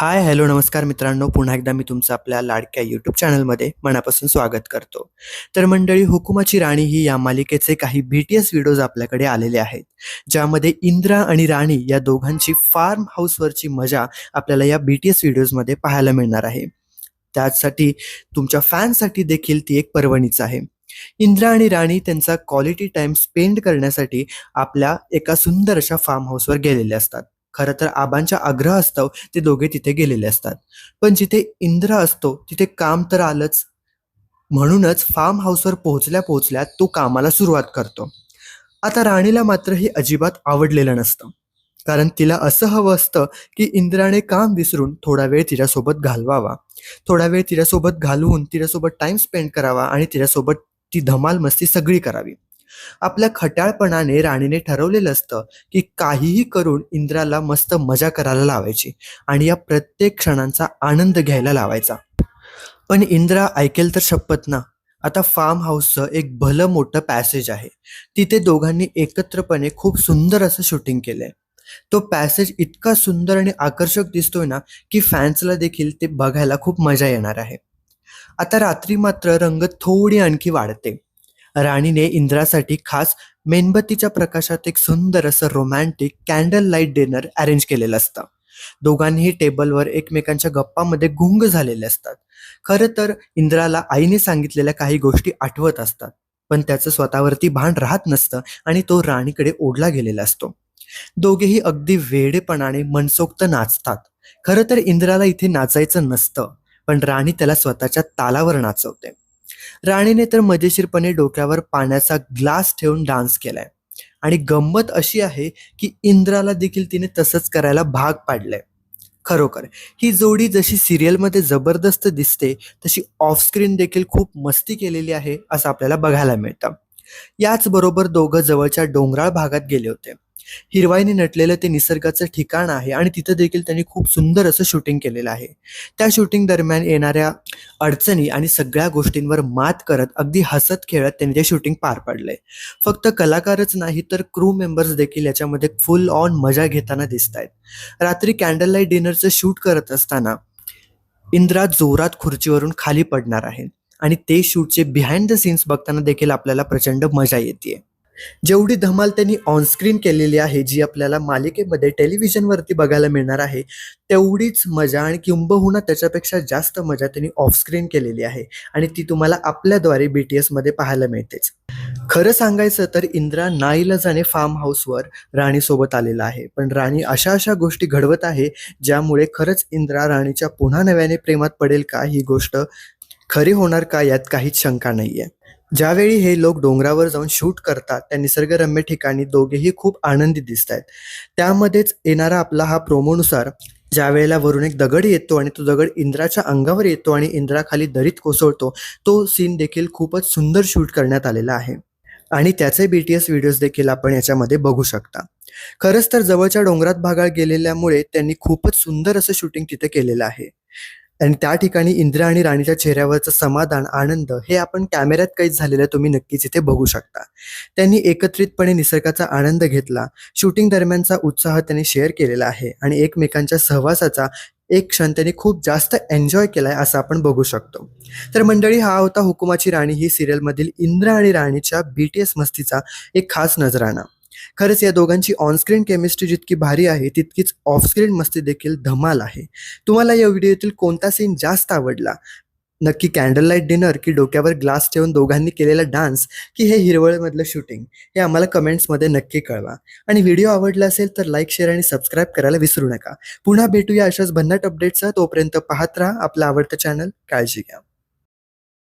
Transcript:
हाय, hello, नमस्कार मित्रांनो. पुन्हा एकदा मी तुमचं आपल्या लाडक्या यूट्यूब चॅनलमध्ये मनापासून स्वागत करतो. तर मंडळी, हुकुमाची राणी ही या मालिकेचे काही बी-टी-एस व्हिडिओज आपल्याकडे आलेले आहेत. ज्यामध्ये इंद्रा आणि राणी या दोघांची फार्म हाऊसवरची मजा आपल्याला या बी-टी-एस व्हिडिओजमध्ये पाहायला मिळणार आहे. त्यासाठी तुमच्या फॅन्ससाठी देखील ती एक पर्वणीच आहे. इंद्रा आणि राणी त्यांचा क्वालिटी टाईम स्पेंड करण्यासाठी आपल्या एका सुंदर अशा फार्म हाऊसवर गेलेले असतात. खरं तर आबांच्या असतो ते दोघे तिथे गेलेले असतात. पण जिथे इंद्र असतो तिथे काम तर आलंच. म्हणूनच फार्म हाऊसवर पोहोचल्या पोहोचल्या तो कामाला सुरुवात करतो. आता राणीला मात्र हे अजिबात आवडलेलं नसतं. कारण तिला असं हवं असतं की इंद्राने काम विसरून थोडा वेळ तिच्यासोबत घालवावा. थोडा वेळ तिच्यासोबत घालवून तिच्यासोबत टाइम स्पेंड करावा आणि तिच्यासोबत ती धमाल मस्ती सगळी करावी. आपल्या खट्याळपणाने राणीने ठरवलेलं असतं की काहीही करून इंद्राला मस्त मजा करायला लावायची आणि या प्रत्येक क्षणांचा आनंद घ्यायला लावायचा. पण इंद्रा ऐकेल तर शपथ ना. आता फार्म हाऊसचं एक भलं मोठं पॅसेज आहे. तिथे दोघांनी एकत्रपणे खूप सुंदर असं शूटिंग केलंय. तो पॅसेज इतका सुंदर आणि आकर्षक दिसतोय ना की फॅन्सला देखील ते बघायला खूप मजा येणार आहे. आता रात्री मात्र रंग थोडी आणखी वाढते. राणीने इंद्रासाठी खास मेणबत्तीच्या प्रकाशात एक सुंदर असं romantic candle light dinner arrange केलेलं असतं. दोघांनीही टेबलवर एकमेकांच्या गप्पामध्ये गुंग झालेले असतात. खरं तर इंद्राला आईने सांगितलेल्या काही गोष्टी आठवत असतात. पण त्याचं स्वतःवरती भान राहत नसतं आणि तो राणीकडे ओढला गेलेला असतो. दोघेही अगदी वेडेपणाने मनसोक्त नाचतात. खरं तर इंद्राला इथे नाचायचं नसतं. पण राणी त्याला स्वतःच्या तालावर नाचवते. राणीने तर मजेशीरपणे डोक्यावर पाण्याचा ग्लास ठेवून डान्स केलाय आणि गंमत अशी आहे की इंद्राला देखील तिने तसंच करायला भाग पाडलंय. खरोखर ही जोडी जशी सिरियलमध्ये जबरदस्त दिसते तशी ऑफस्क्रीन देखील खूप मस्ती केलेली आहे असं आपल्याला बघायला मिळतं. याचबरोबर दोघं जवळच्या डोंगराळ भागात गेले होते. हिरवाईने नटलेलं ते निसर्गाचं ठिकाण आहे आणि तिथं देखील त्यांनी खूप सुंदर असं शूटिंग केलेलं आहे. त्या शूटिंग दरम्यान येणाऱ्या अडचणी आणि सगळ्या गोष्टींवर मात करत अगदी हसत-खेळत त्यांनी ते शूटिंग पार पाडलंय. फक्त कलाकारच नाही तर क्रू मेंबर्स देखील याच्यामध्ये फुल ऑन मजा घेताना दिसत आहेत रात्री कॅन्डल लाइट डिनरचं शूट करत असताना इंद्रा जोरात खुर्चीवरून खाली पडणार आहे. आणि ते शूटचे बिहाइंड द सीन्स बघताना देखील आपल्याला प्रचंड मजा येते जेवढी धमाल त्यांनी ऑनस्क्रीन केलेली आहे, जी आपल्याला मालिकेमध्ये टेलिव्हिजनवरती बघायला मिळणार आहे, तेवढीच मजा आणि किंबहुना त्याच्यापेक्षा जास्त मजा त्यांनी ऑफस्क्रीन केलेली आहे आणि ती तुम्हाला आपल्याद्वारे बी-टी-एसमध्ये पाहायला मिळतेच. खरं सांगायचं तर इंद्रा नाईलाजाने फार्म हाऊसवर राणीसोबत आलेला आहे. पण राणी अशा अशा गोष्टी घडवत आहे, ज्यामुळे खरंच इंद्रा राणीच्या पुन्हा नव्याने प्रेमात पडेल का ही गोष्ट खरी होणार का यात काहीच शंका नाहीये. ज्यावेळी हे लोक डोंगरावर जाऊन शूट करतात त्या निसर्गरम्य ठिकाणी दोघेही खूप आनंदी दिसतायत. त्यामध्येच येणारा आपला हा प्रोमोनुसार ज्यावेळेला वरून एक दगड येतो आणि तो दगड इंद्राच्या अंगावर येतो आणि इंद्राखाली दरीत कोसळतो, तो सीन देखील खूपच सुंदर शूट करण्यात आलेला आहे. आणि त्याचे बी-टी-एस व्हिडिओज देखील आपण याच्यामध्ये बघू शकता. खरंच तर जवळच्या डोंगरात भागात गेलेल्यामुळे त्यांनी खूपच सुंदर असं शूटिंग तिथे केलेलं आहे. आणि त्या ठिकाणी इंद्र आणि राणीच्या चेहऱ्यावरचं समाधान, आनंद हे आपण कॅमेऱ्यात कैद झालेलं तुम्ही नक्कीच इथे बघू शकता. त्यांनी एकत्रितपणे निसर्गाचा आनंद घेतला. शूटिंग दरम्यानचा उत्साह त्यांनी शेअर केलेला आहे आणि एकमेकांच्या सहवासाचा एक क्षण त्यांनी खूप जास्त एन्जॉय केलाय असं आपण बघू शकतो. तर मंडळी हा होता हुकुमाची राणी ही सिरियलमधील इंद्रा आणि राणीच्या बी-टी-एस मस्तीचा एक खास नजराणा. खरंच या दोघांची ऑन स्क्रीन केमिस्ट्री जितकी भारी आहे, तितकीच ऑफस्क्रीन मस्ती देखील धमाल आहे. तुम्हाला या व्हिडिओतील कोणता सीन जास्त आवडला? नक्की कॅन्डल लाइट डिनर की डोक्यावर ग्लास ठेवून दोघांनी केलेला डान्स की हे हिरवळमधलं शूटिंग? हे आम्हाला कमेंट्समध्ये नक्की कळवा. आणि व्हिडिओ आवडला असेल तर लाईक, शेअर आणि सबस्क्राईब करायला विसरू नका. पुन्हा भेटूया अशाच भन्नाट अपडेटचा तोपर्यंत पाहत राहा आपलं आवडतं चॅनल. काळजी घ्या.